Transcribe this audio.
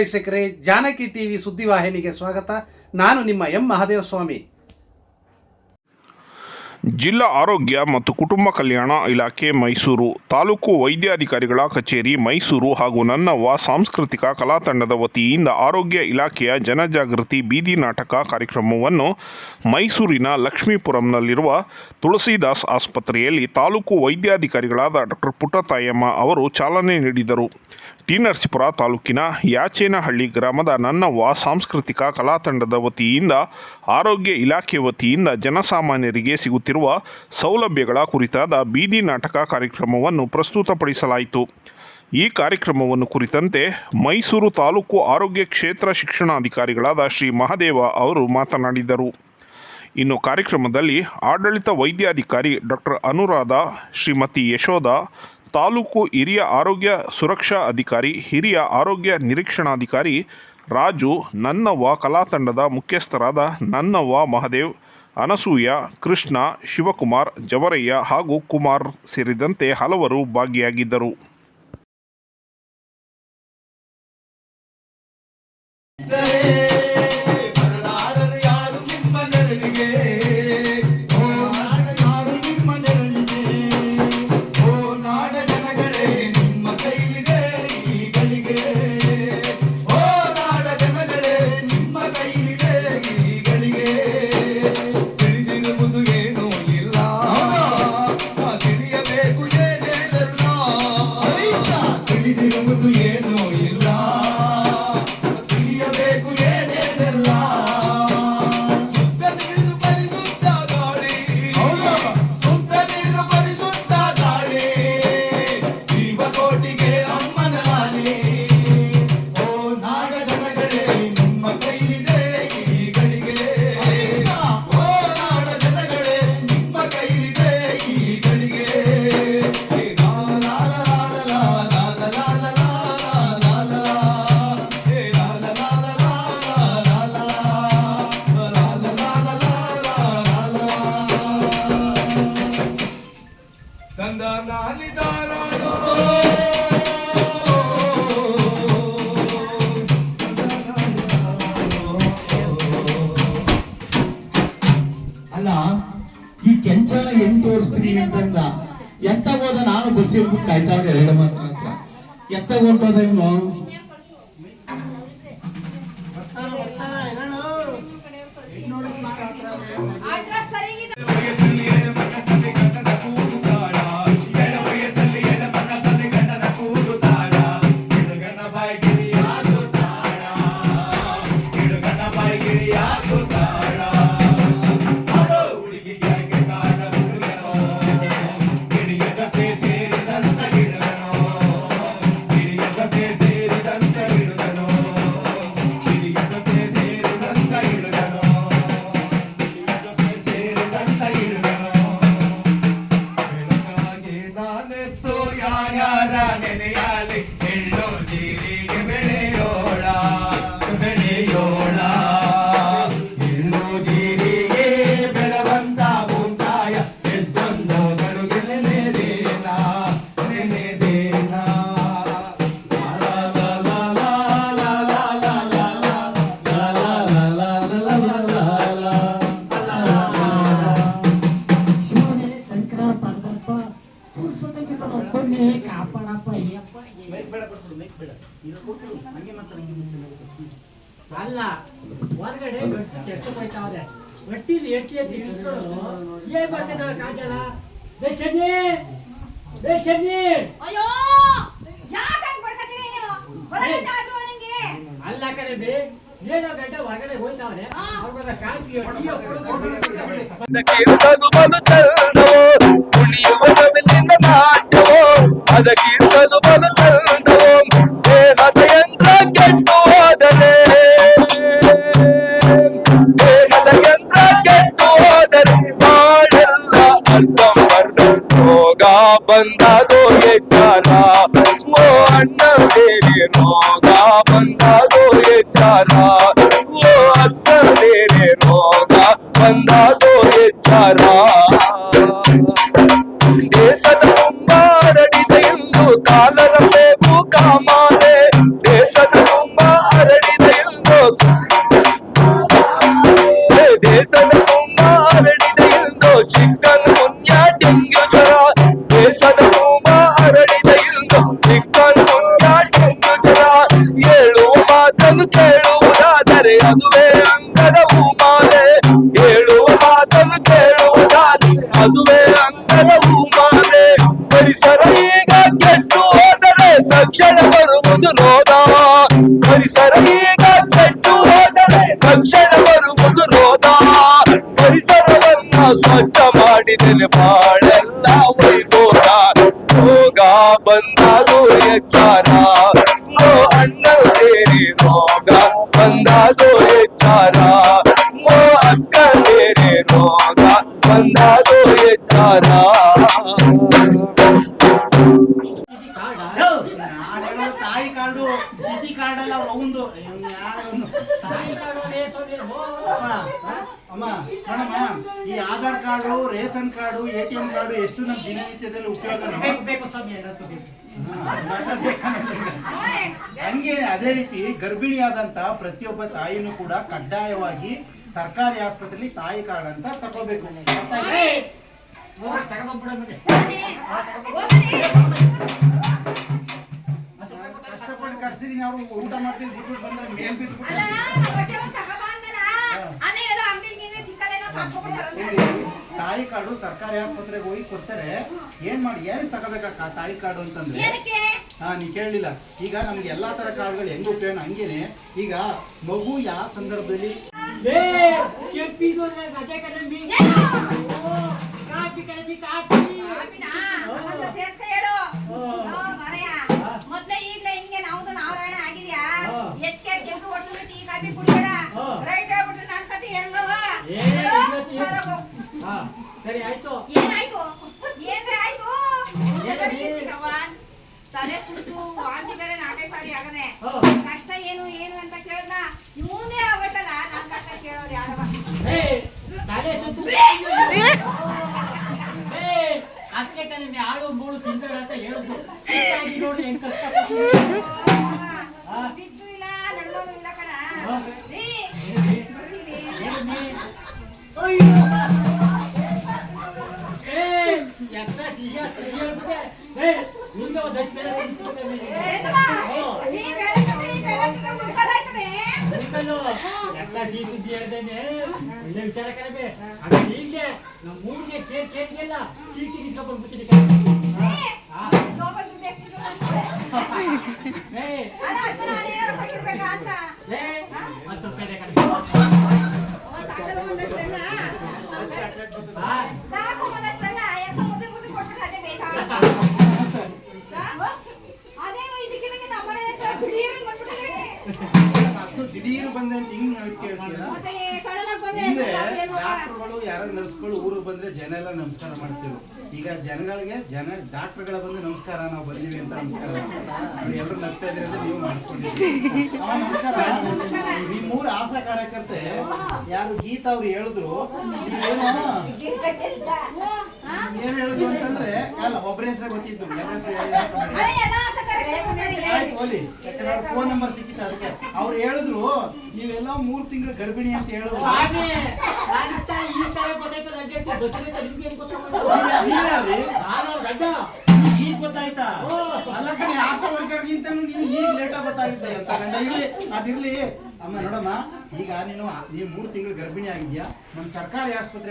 ವೀಕ್ಷಕರೇ, ಜಾನಕಿ ಟಿವಿ ಸುದ್ದಿವಾಹಿನಿಗೆ ಸ್ವಾಗತ. ನಾನು ನಿಮ್ಮ ಎಂ ಮಹಾದೇವ ಸ್ವಾಮಿ ಜಿಲ್ಲಾ ಆರೋಗ್ಯ ಮತ್ತು ಕುಟುಂಬ ಕಲ್ಯಾಣ ಇಲಾಖೆ ಮೈಸೂರು ತಾಲೂಕು ವೈದ್ಯಾಧಿಕಾರಿಗಳ ಕಚೇರಿ ಮೈಸೂರು ಹಾಗೂ ನನ್ನವ್ವ ಸಾಂಸ್ಕೃತಿಕ ಕಲಾ ತಂಡದ ವತಿಯಿಂದ ಆರೋಗ್ಯ ಇಲಾಖೆಯ ಜನಜಾಗೃತಿ ಬೀದಿ ನಾಟಕ ಕಾರ್ಯಕ್ರಮವನ್ನು ಮೈಸೂರಿನ ಲಕ್ಷ್ಮೀಪುರಂನಲ್ಲಿರುವ ತುಳಸಿದಾಸ್ ಆಸ್ಪತ್ರೆಯಲ್ಲಿ ತಾಲೂಕು ವೈದ್ಯಾಧಿಕಾರಿಗಳಾದ ಡಾಕ್ಟರ್ ಪುಟ್ಟತಾಯಮ್ಮ ಅವರು ಚಾಲನೆ ನೀಡಿದರು. ಟಿ ನರಸೀಪುರ ತಾಲೂಕಿನ ಯಾಚೇನಹಳ್ಳಿ ಗ್ರಾಮದ ನನ್ನವ್ವ ಸಾಂಸ್ಕೃತಿಕ ಕಲಾತಂಡದ ವತಿಯಿಂದ, ಆರೋಗ್ಯ ಇಲಾಖೆ ವತಿಯಿಂದ ಜನಸಾಮಾನ್ಯರಿಗೆ ಸಿಗುತ್ತಿರುವ ಸೌಲಭ್ಯಗಳ ಕುರಿತಾದ ಬೀದಿ ನಾಟಕ ಕಾರ್ಯಕ್ರಮವನ್ನು ಪ್ರಸ್ತುತಪಡಿಸಲಾಯಿತು. ಈ ಕಾರ್ಯಕ್ರಮವನ್ನು ಕುರಿತಂತೆ ಮೈಸೂರು ತಾಲೂಕು ಆರೋಗ್ಯ ಕ್ಷೇತ್ರ ಶಿಕ್ಷಣಾಧಿಕಾರಿಗಳಾದ ಶ್ರೀ ಮಹದೇವ ಅವರು ಮಾತನಾಡಿದರು. ಇನ್ನು ಕಾರ್ಯಕ್ರಮದಲ್ಲಿ ಆಡಳಿತ ವೈದ್ಯಾಧಿಕಾರಿ ಡಾಕ್ಟರ್ ಅನುರಾಧ, ಶ್ರೀಮತಿ ಯಶೋಧ ತಾಲೂಕು ಹಿರಿಯ ಆರೋಗ್ಯ ಸುರಕ್ಷಾ ಅಧಿಕಾರಿ, ಹಿರಿಯ ಆರೋಗ್ಯ ನಿರೀಕ್ಷಣಾಧಿಕಾರಿ ರಾಜು ನನ್ನವ್ವ ಕಲಾ ತಂಡದ ಮುಖ್ಯಸ್ಥರಾದ ನನ್ನವ್ವ ಮಹದೇವ್, ಅನಸೂಯ, ಕೃಷ್ಣ, ಶಿವಕುಮಾರ್, ಜವರಯ್ಯ ಹಾಗೂ ಕುಮಾರ್ ಸೇರಿದಂತೆ ಹಲವರು ಭಾಗಿಯಾಗಿದ್ದರು. ತೋರಿಸ್ತೀನಿ ಅಂತಂದ. ಎತ್ತ ಹೋದ ನಾನು ಬಸ್ ಕಾಯ್ತಾ ಇದ್ದೆ. ಎರಡು ಮಾತ್ರ ಎತ್ತ ಹೊರ್ಟೋದ ಇವನು. ಒಬ್ಬನೇ ಕಾಪಾಡಪ್ಪ ಅಯ್ಯಪ್ಪ ಅಲ್ಲ ಹೊರಗಡೆ ಗಡ್ಸು ಕೆಲಸ ಹೋಯ್ತಾವ್ರೆ ಒಟ್ಟಿಲಿ ಎಟ್ಟಿ ತಿನ್ನಿಸ್ಕೊಂಡು ಏನ್ ಮಾಡ್ತಿದ್ದಾವೆ ಕಾಜಲ ಬೇ ಚನ್ನಿ ಬೇ ಚನ್ನಿ ಅಯ್ಯೋ ಬಡ್ಕತ್ತೀರಿ ನೀವು ಆದ್ರೂ ನಿಂಗೆ ಅಲ್ಲ ಕಡೆ. ಬೇ ಏನೋ ಗಂಟೆ ಹೊರಗಡೆ ಹೋಯ್ತಾವ್ರೆ ಅವ್ರ ಕಾಫಿಯೋ ಟೀಯೋ ಕೊಡು ಅದಕ್ಕಿಂತಲೂ ಬಲು ಚಂದವೋ ದೇಹದ ಯಂತ್ರ ಕೆಟ್ಟು ಹೋದರೆ ದೇಹದ ಯಂತ್ರ ಕೆಟ್ಟು ಹೋದರೆ ಬಾಳೆಲ್ಲ ಅರ್ಧಂಬರ್ಧ ರೋಗ ಬಂದದೋ ಎಚ್ಚಾರ ಓ ಅಣ್ಣ ಬೇರೆ ರೋಗ ಬಂದದೋ ಎಚ್ಚಾರ ಓ ಅತ್ತ ಬೇರೆ ರೋಗ ಬಂದದೋ ಎಚ್ಚಾರ ಮುಕ್ಕಾಮಾಲೆ ದೇಶದ ತುಂಬ ಹರಡಿದ ಎಂದೋ ದೇಶದ ತುಂಬ ಹರಡಿದ ಎಂದೋ ಚಿಕ್ಕನ್ ಮುನ್ಯ ಡೆಂಗ್ಯೂ ಜ್ವರ ದೇಶದ ತುಂಬ ಹರಡಿದ ಎಂದೋ ಚಿಕ್ಕನ್ ಮುನ್ಯ ಡೆಂಗ್ಯೂ ಜ್ವರ ಹೇಳುವ ಮಾತನ್ನು ಕೇಳುವುದಾದರೆ ಅದುವೇ ಅಂಗದ ಹೂಮಾಲೆ ಹೇಳುವ ಮಾತನ್ನು ಕೇಳುವುದಾದರೆ ಅದುವೇ ಹೋದರೆ ತಕ್ಷಣ ಬರುವುದು ರೋಗ ಪರಿಸರ ಈಗ ಕೆಟ್ಟು ಹೋದರೆ ತಕ್ಷಣ ಬರುವುದು ರೋಗ ಪರಿಸರವನ್ನ ಸ್ವಚ್ಛ ಮಾಡಿದರೆ ಬಾಳೆಲ್ಲ ವೈಭೋಗ ರೋಗ ಬಂದಾಗೂ ಎಚ್ಚಾರ ಓ ಅಣ್ಣ ಬೇರೆ ರೋಗ ಬಂದಾಗೂ ಎಚ್ಚಾರ ಓ ಅಕ್ಕ ಬೇರೆ ರೋಗ ಬಂದಾಗೂ ಎಚ್ಚಾರ ತಾಯಿ ಕಾರ್ಡು ತಿಥಿ ಕಾರ್ಡ್ ಅಲ್ಲ ಒಂದು ಅಮ್ಮ ಕಣಮ್ಮ ಈ Aadhaar card ration card A T M card ಎಷ್ಟು ನಮ್ಮ ದಿನನಿತ್ಯದಲ್ಲಿ ಉಪಯೋಗ ಹಂಗೆ ಅದೇ ರೀತಿ ಗರ್ಭಿಣಿಯಾದಂತ ಪ್ರತಿಯೊಬ್ಬ ತಾಯಿನೂ ಕೂಡ ಕಡ್ಡಾಯವಾಗಿ ಸರ್ಕಾರಿ ಆಸ್ಪತ್ರೆಯಲ್ಲಿ ತಾಯಿ ಕಾರ್ಡ್ ಅಂತ ತಗೋಬೇಕು. ಕರ್ಸಿದೀನಿ ಅವ್ರು ಊಟ ಮಾಡ್ತೀನಿ ಬಿಟ್ಟು ಬಂದ್ರೆ ಮೇಲ್ ಬಿದ್ದು. ತಾಯಿ ಕಾರ್ಡು ಸರ್ಕಾರಿ ಆಸ್ಪತ್ರೆಗೆ ಹೋಗಿ ಕೊಡ್ತಾರೆ. ಏನ್ ಮಾಡಿ ಏನ್ ತಗೋಬೇಕಕ್ಕ ತಾಯಿ ಕಾರ್ಡು ಅಂತಂದ್ರೆ? ಏನಕ್ಕೆ? ಹಾ ನೀ ಕೇಳಲಿಲ್ಲ. ಈಗ ನಮ್ಗೆ ಎಲ್ಲಾ ತರ ಕಾರ್ಡ್ಗಳು ಹೆಂಗ್ ಉಪಯೋಗ ಹಂಗೇನೆ. ಈಗ ಮಗು ಯಾವ ಸಂದರ್ಭದಲ್ಲಿ ಕಾಫಿ ಸರಿ ಆಯ್ತು. ಏನಾಯ್ತು ಏನ್ರಿ ಆಯ್ತು? ತಲೆ ವಾಂತಿ ಬೇರೆ ನಾಲ್ಕೈದು ಸಾರಿ ಆಗದೆ. ಕಷ್ಟ ಏನು ಏನು ಅಂತ ಕೇಳ್ದ ಇವನೇ ಆಗೋಯ್ತಲ್ಲ? ನನ್ ಕಷ್ಟ ಕೇಳೋರು ಯಾರವ? ತಲೆ ಅದಕ್ಕೆ ಕಣೆ ಆಳು ಮೂಳು ಅಂತ ನೋಡಿ ಹೆಂಗ್ ಕಷ್ಟ. ಬಿದ್ದು ಎಲ್ಲ ಸಿಹಿ ಸುದ್ದಿ ಹೇಳ್ದೇನೆ ಒಳ್ಳೆ ವಿಚಾರ ಕಣಬೆ ಹಾಗೆ ಈಗಲೇ ನಮ್ಮ ಮೂರಿಗೆ ಸಿಹಿ ತಿನ್ನಿಸ್ಕೊಂಡು ದಿಢೀರ್ ಬಂದೆ ಅಂತ ಹಿಂಗ್ ಅದೇನೋ ಡಾಕ್ಟರ್ಗಳು ಯಾರು ನರ್ಸ್ಗಳು ಊರಿಗೆ ಬಂದ್ರೆ ಜನ ಎಲ್ಲ ನಮಸ್ಕಾರ ಮಾಡ್ತಿರು ಈಗ ಜನಗಳಿಗೆ ಜನ ಡಾಕ್ಟರ್ಗಳ ಬಂದು ನಮಸ್ಕಾರ ನಾವು ಬಂದಿವಿ ಅಂತ ನಮಸ್ಕಾರ ಎಲ್ಲರೂ ನಗ್ತಾ ಇದ್ರೆ ಅಂದ್ರೆ ನೀವು ಮಾಡಿಸ್ಕೊಂಡಿದ್ದೀವಿ ಮೂರು ಆಶಾ ಕಾರ್ಯಕರ್ತೆ ಯಾರು ಗೀತಾ ಅವ್ರು ಹೇಳಿದ್ರು? ಏನ್ ಹೇಳಿದ್ರು ಅಂತಂದ್ರೆ ಅಲ್ಲ ಒಬ್ಬರ ಹೆಸರು ಗೊತ್ತಿತ್ತು. ಆಯ್ತು ಹೋಲಿ. ಯಾಕಂದ್ರೆ ಫೋನ್ ನಂಬರ್ ಸಿಕ್ಕಿತ್ತು ಅದಕ್ಕೆ. ಅವ್ರು ಹೇಳಿದ್ರು ನೀವೆಲ್ಲ ಮೂರ್ ತಿಂಗಳು ಗರ್ಭಿಣಿ ಅಂತ ಹೇಳಿದ್ರು. ಈಗ ಗೊತ್ತಾಯ್ತಾ? ಓ. ಅಲ್ಲ ಕಣೆ ಆಸಾ ವರ್ಕರ್ಗಿಂತ ನೀನು ಈಗ ಅಂತ ಗಂಡ ಅದಿರ್ಲಿ. ಅಮ್ಮ ನೋಡಮ್ಮ ಈಗ ನೀನು ನೀನು ಮೂರು ತಿಂಗಳು ಗರ್ಭಿಣಿ ಆಗಿದ್ಯಾ ನಮ್ಮ ಸರ್ಕಾರಿ ಆಸ್ಪತ್ರೆ